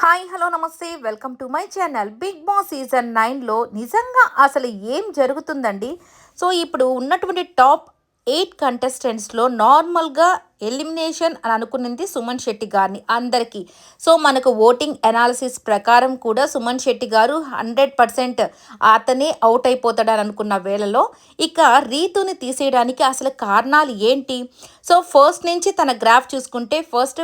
Hi hello నమస్తే. Welcome to my channel. Big boss season నైన్లో నిజంగా అసలు ఏం జరుగుతుందండి? సో ఇప్పుడు ఉన్నటువంటి టాప్ ఎయిట్ కంటెస్టెంట్స్లో నార్మల్గా ఎలిమినేషన్ అని అనుకున్నది సుమన్ శెట్టి గారిని అందరికీ. సో మనకు ఓటింగ్ అనాలిసిస్ ప్రకారం కూడా సుమన్ శెట్టి గారు హండ్రెడ్ పర్సెంట్ అతనే అవుట్ అయిపోతాడని అనుకున్న వేళలో ఇక రీతుని తీసేయడానికి అసలు కారణాలు ఏంటి? సో ఫస్ట్ నుంచి తన గ్రాఫ్ చూసుకుంటే ఫస్ట్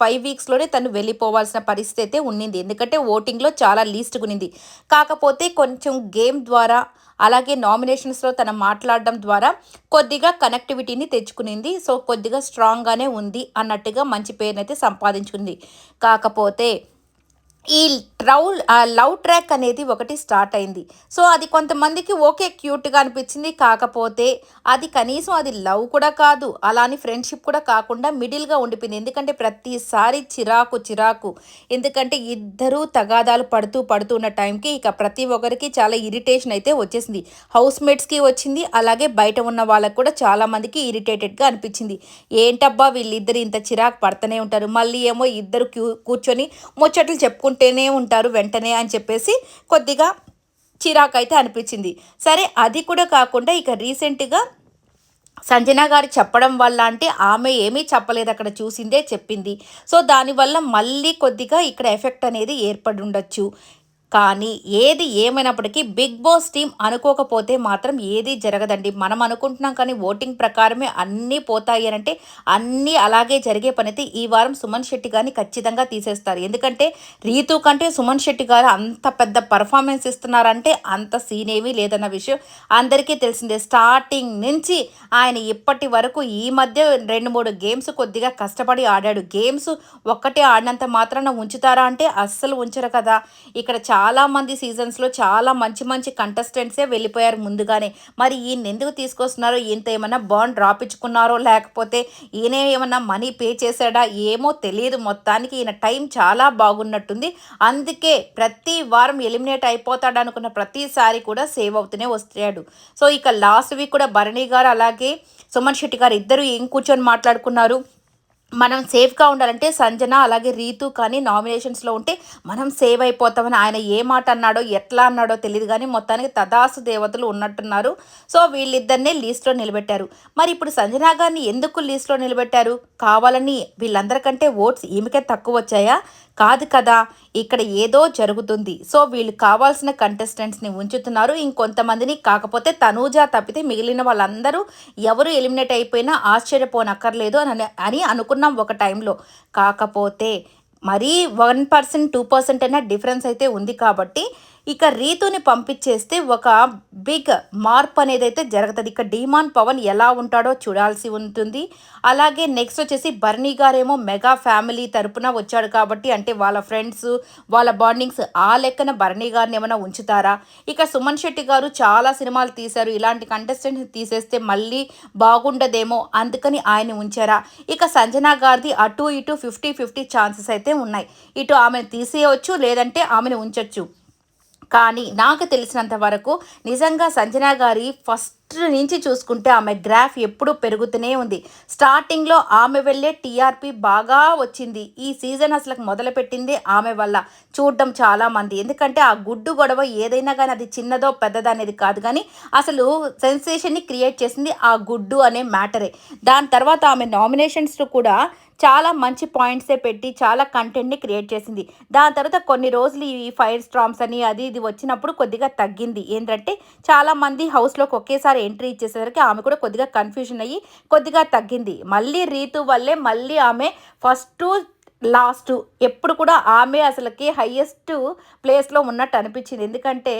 ఫైవ్ వీక్స్లోనే తను వెళ్ళిపోవాల్సిన పరిస్థితి అయితే ఉన్నింది. ఎందుకంటే ఓటింగ్లో చాలా లీస్ట్ ఉన్నింది కాకపోతే కొంచెం గేమ్ ద్వారా అలాగే నామినేషన్స్లో తన మాట్లాడడం ద్వారా కొద్దిగా కనెక్టివిటీని తెచ్చుకునింది. సో కొద్దిగా స్ట్రాంగ్గానే ఉంది అన్నట్టుగా మంచి పేరునైతే సంపాదించుకుంది. కాకపోతే ఈ ట్రౌ లవ్ ట్రాక్ అనేది ఒకటి స్టార్ట్ అయింది. సో అది కొంతమందికి ఓకే క్యూట్గా అనిపించింది. కాకపోతే అది కనీసం అది లవ్ కూడా కాదు. అలాని ఫ్రెండ్షిప్ కూడా కాకుండా మిడిల్గా ఉండిపోయింది. ఎందుకంటే ప్రతిసారి చిరాకు చిరాకు. ఎందుకంటే ఇద్దరూ తగాదాలు పడుతూ పడుతున్న టైంకి ఇక ప్రతి ఒక్కరికి చాలా ఇరిటేషన్ అయితే వచ్చేసింది. హౌస్ మేట్స్కి వచ్చింది. అలాగే బయట ఉన్న వాళ్ళకు కూడా చాలామందికి ఇరిటేటెడ్గా అనిపించింది. ఏంటబ్బా వీళ్ళిద్దరు ఇంత చిరాకు పడుతూనే ఉంటారు. మళ్ళీ ఏమో ఇద్దరు కూర్చొని ముచ్చట్లు చెప్పుకుంటారు చెప్పుకుంటూనే ఉంటారు వెంటనే అని చెప్పేసి కొద్దిగా చిరాకు అయితే అనిపించింది. సరే అది కూడా కాకుండా ఇక రీసెంట్గా సంజన గారు చెప్పడం వల్ల అంటే ఆమె ఏమీ చెప్పలేదు అక్కడ చూసిందే చెప్పింది. సో దానివల్ల మళ్ళీ కొద్దిగా ఇక్కడ ఎఫెక్ట్ అనేది ఏర్పడి ఉండొచ్చు. కానీ ఏది ఏమైనప్పటికీ బిగ్ బాస్ టీం అనుకోకపోతే మాత్రం ఏది జరగదండి. మనం అనుకుంటున్నాం కానీ ఓటింగ్ ప్రకారమే అన్నీ పోతాయి అని అంటే అన్నీ అలాగే జరిగే పనైతే ఈ వారం సుమన్ శెట్టి గారిని ఖచ్చితంగా తీసేస్తారు. ఎందుకంటే రీతు కంటే సుమన్ శెట్టి గారు అంత పెద్ద పర్ఫార్మెన్స్ ఇస్తున్నారంటే అంత సీన్ ఏమీ లేదన్న విషయం అందరికీ తెలిసిందే. స్టార్టింగ్ నుంచి ఆయన ఇప్పటి వరకు ఈ మధ్య రెండు మూడు గేమ్స్ కొద్దిగా కష్టపడి ఆడాడు. గేమ్స్ ఒక్కటే ఆడినంత మాత్రాన ఉంచుతారా అంటే అస్సలు ఉంచరు కదా. ఇక్కడ చాలా చాలామంది సీజన్స్లో చాలా మంచి మంచి కంటెస్టెంట్సే వెళ్ళిపోయారు ముందుగానే. మరి ఈయన ఎందుకు తీసుకొస్తున్నారో ఈయనతో ఏమన్నా బాండ్ రాపించుకున్నారో లేకపోతే ఈయన ఏమన్నా మనీ పే చేశాడా ఏమో తెలియదు మొత్తానికి. ఈయన టైం చాలా బాగున్నట్టుంది. అందుకే ప్రతి వారం ఎలిమినేట్ అయిపోతాడు అనుకున్న ప్రతిసారి కూడా సేవ్ అవుతూనే వస్తాడు. సో ఇక లాస్ట్ వీక్ కూడా భరణి గారు అలాగే సుమన్ శెట్టి గారు ఇద్దరు ఏం కూర్చొని మాట్లాడుకున్నారు? మనం సేఫ్గా ఉండాలంటే సంజన అలాగే రీతు కానీ నామినేషన్స్లో ఉంటే మనం సేవ్ అయిపోతామని ఆయన ఏ మాట అన్నాడో ఎట్లా అన్నాడో తెలియదు కానీ మొత్తానికి తదాసు దేవతలు ఉన్నట్టున్నారు. సో వీళ్ళిద్దరినే లీస్ట్లో నిలబెట్టారు. మరి ఇప్పుడు సంజన గారిని ఎందుకు లీస్ట్లో నిలబెట్టారు? కావాలని వీళ్ళందరికంటే ఓట్స్ ఈమెకే తక్కువ వచ్చాయా? కాదు కదా ఇక్కడ ఏదో జరుగుతుంది. సో వీళ్ళు కావాల్సిన కంటెస్టెంట్స్ని ఉంచుతున్నారు. ఇంకొంతమందిని కాకపోతే తనూజ తప్పితే మిగిలిన వాళ్ళందరూ ఎవరు ఎలిమినేట్ అయిపోయినా ఆశ్చర్యపోనక్కర్లేదు అని అని అనుకున్నాం ఒక టైంలో కాకపోతే మరీ వన్ పర్సెంట్ టూ పర్సెంట్ అయినా డిఫరెన్స్ అయితే ఉంది కాబట్టి ఇక రీతుని పంపించేస్తే ఒక బిగ్ మార్ప్ అనేది అయితే జరుగుతుంది. ఇక డిమాన్ పవన్ ఎలా ఉంటాడో చూడాల్సి ఉంటుంది. అలాగే నెక్స్ట్ వచ్చేసి బర్నీ గారేమో మెగా ఫ్యామిలీ తరపున వచ్చాడు కాబట్టి అంటే వాళ్ళ ఫ్రెండ్స్ వాళ్ళ బాండింగ్స్ ఆ లెక్కన బర్నీ గారిని ఏమైనా ఉంచుతారా? ఇక సుమన్ శెట్టి గారు చాలా సినిమాలు తీశారు. ఇలాంటి కంటెస్టెంట్స్ తీసేస్తే మళ్ళీ బాగుండదేమో అందుకని ఆయన ఉంచారా? ఇక సంజనా గారిది అటు ఇటు ఫిఫ్టీ ఫిఫ్టీ ఛాన్సెస్ అయితే ఉన్నాయి. ఇటు ఆమెను తీసేయవచ్చు లేదంటే ఆమెను ఉంచవచ్చు కానీ నాకు తెలిసినంత వరకు నిజంగా సంజన గారి ఫస్ట్ నుంచి చూసుకుంటే ఆమె గ్రాఫ్ ఎప్పుడూ పెరుగుతూనే ఉంది. స్టార్టింగ్లో ఆమె వెళ్ళే టీఆర్పీ బాగా వచ్చింది. ఈ సీజన్ అసలు మొదలుపెట్టింది ఆమె వల్ల. చూడడం చాలామంది ఎందుకంటే ఆ గుడ్డు గొడవ ఏదైనా కానీ అది చిన్నదో పెద్దదో అనేది కాదు. కానీ అసలు సెన్సేషన్ని క్రియేట్ చేసింది ఆ గుడ్డు అనే మ్యాటరే. దాని తర్వాత ఆమె నామినేషన్స్లో కూడా చాలా మంచి పాయింట్సే పెట్టి చాలా కంటెంట్ని క్రియేట్ చేసింది. దాని తర్వాత కొన్ని రోజులు ఈ ఫైర్ స్ట్రామ్స్ అని అది ఇది వచ్చినప్పుడు కొద్దిగా తగ్గింది. ఏంటంటే చాలామంది హౌస్లోకి ఒకేసారి ఎంట్రీ ఇచ్చేసరికి ఆమె కూడా కొద్దిగా కన్ఫ్యూజన్ అయ్యి కొద్దిగా తగ్గింది. మళ్ళీ రీతు వల్లే మళ్ళీ ఆమె ఫస్ట్ లాస్ట్ ఎప్పుడు కూడా ఆమె అసలుకి హయ్యెస్ట్ ప్లేస్లో ఉన్నట్టు అనిపించింది. ఎందుకంటే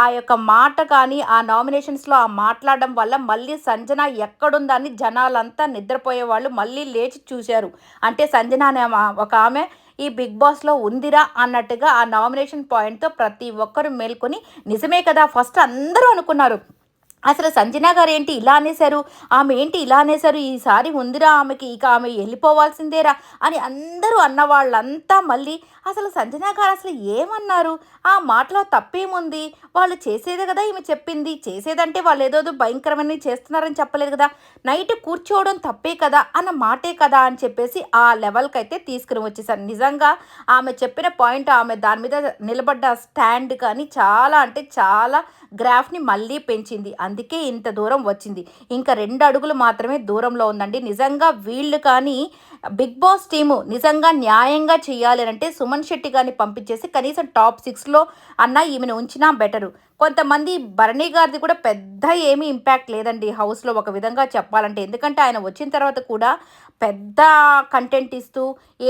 ఆ యొక్క మాట కానీ ఆ నామినేషన్స్లో ఆ మాట్లాడడం వల్ల మళ్ళీ సంజన ఎక్కడుందని జనాలంతా నిద్రపోయే వాళ్ళు మళ్ళీ లేచి చూశారు. అంటే సంజన అనే ఒక ఆమె ఈ బిగ్ బాస్లో ఉందిరా అన్నట్టుగా ఆ నామినేషన్ పాయింట్తో ప్రతి ఒక్కరు మేల్కొని నిజమే కదా ఫస్ట్ అందరూ అనుకున్నారు. అసలు సంజన గారు ఏంటి ఇలా అనేశారు? ఆమె ఏంటి ఇలా అనేశారు? ఈసారి ఉందిరా ఆమెకి ఇక ఆమె వెళ్ళిపోవాల్సిందేరా అని అందరూ అన్న వాళ్ళంతా మళ్ళీ అసలు సంజన గారు అసలు ఏమన్నారు? ఆ మాటలో తప్పేముంది? వాళ్ళు చేసేదే కదా ఈమె చెప్పింది. చేసేదంటే వాళ్ళు ఏదోదో భయంకరమైన చేస్తున్నారని చెప్పలేదు కదా. నైట్ కూర్చోవడం తప్పే కదా అన్న మాటే కదా అని చెప్పేసి ఆ లెవెల్కి అయితే తీసుకుని వచ్చేసారు. నిజంగా ఆమె చెప్పిన పాయింట్ ఆమె దాని మీద నిలబడ్డ స్టాండ్ కానీ చాలా అంటే చాలా గ్రాఫ్ని మళ్ళీ పెంచింది. అందుకే ఇంత దూరం వచ్చింది. ఇంకా రెండు అడుగులు మాత్రమే దూరంలో ఉందండి. నిజంగా వీళ్ళు కానీ బిగ్ బాస్ టీము నిజంగా న్యాయంగా చేయాలి అంటే సుమన్ శెట్టి గారిని పంపించేసి కనీసం టాప్ సిక్స్లో అన్న ఈమెను ఉంచినా బెటరు. కొంతమంది భరణి గారిది కూడా పెద్ద ఏమీ ఇంపాక్ట్ లేదండి. హౌస్లో ఒక విధంగా చెప్పాలంటే. ఎందుకంటే ఆయన వచ్చిన తర్వాత కూడా పెద్ద కంటెంట్ ఇస్తూ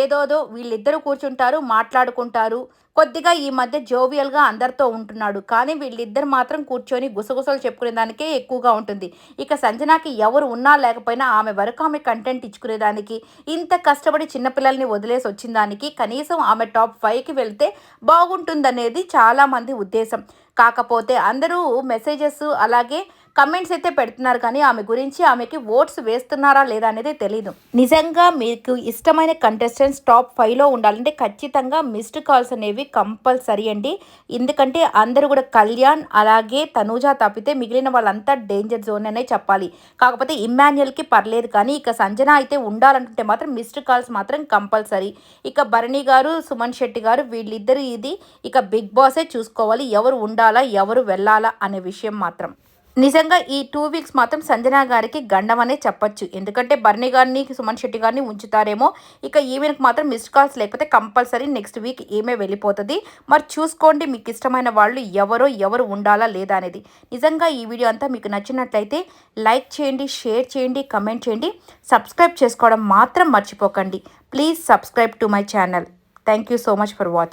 ఏదోదో వీళ్ళిద్దరూ కూర్చుంటారు మాట్లాడుకుంటారు. కొద్దిగా ఈ మధ్య జోవియల్గా అందరితో ఉంటున్నాడు. కానీ వీళ్ళిద్దరు మాత్రం కూర్చొని గుసగుసలు చెప్పుకునే దానికే ఎక్కువగా ఉంటుంది. ఇక సంజనాకి ఎవరు ఉన్నా లేకపోయినా ఆమె వరకు ఆమె కంటెంట్ ఇచ్చుకునేదానికి ఇంత కష్టపడి చిన్నపిల్లల్ని వదిలేసి వచ్చిన దానికి కనీసం ఆమె టాప్ ఫైవ్కి వెళ్తే బాగుంటుందనేది చాలామంది ఉద్దేశం. కాకపోతే అందరూ మెసేజెస్ అలాగే కమెంట్స్ అయితే పెడుతున్నారు కానీ ఆమె గురించి ఆమెకి ఓట్స్ వేస్తున్నారా లేదా అనేది తెలియదు నిజంగా మీకు ఇష్టమైన కంటెస్టెంట్స్ టాప్ ఫైవ్లో ఉండాలంటే ఖచ్చితంగా మిస్డ్ కాల్స్ అనేవి కంపల్సరీ అండి. ఎందుకంటే అందరూ కూడా కళ్యాణ్ అలాగే తనూజ తప్పితే మిగిలిన వాళ్ళంతా డేంజర్ జోన్ అనే చెప్పాలి. కాకపోతే ఇమ్మాన్యుయల్కి పర్లేదు కానీ ఇక సంజన అయితే ఉండాలంటుంటే మాత్రం మిస్డ్ కాల్స్ మాత్రం కంపల్సరీ. ఇక భరణి గారు సుమన్ శెట్టి గారు వీళ్ళిద్దరు ఇది ఇక బిగ్ బాసే చూసుకోవాలి. ఎవరు ఉండాలా ఎవరు వెళ్ళాలా అనే విషయం మాత్రం. నిజంగా ఈ టూ వీక్స్ మాత్రం సంజన గారికి గండం అనే చెప్పొచ్చు. ఎందుకంటే బర్ణి గారిని సుమన్ శెట్టి గారిని ఉంచుతారేమో. ఇక ఈవెన్కి మాత్రం మిస్డ్ కాల్స్ లేకపోతే కంపల్సరీ నెక్స్ట్ వీక్ ఈమె వెళ్ళిపోతుంది. మరి చూసుకోండి మీకు ఇష్టమైన వాళ్ళు ఎవరో ఎవరు ఉండాలా లేదా అనేది. నిజంగా ఈ వీడియో అంతా మీకు నచ్చినట్లయితే లైక్ చేయండి షేర్ చేయండి కమెంట్ చేయండి. సబ్స్క్రైబ్ చేసుకోవడం మాత్రం మర్చిపోకండి. Please subscribe to my channel thank you so much for watching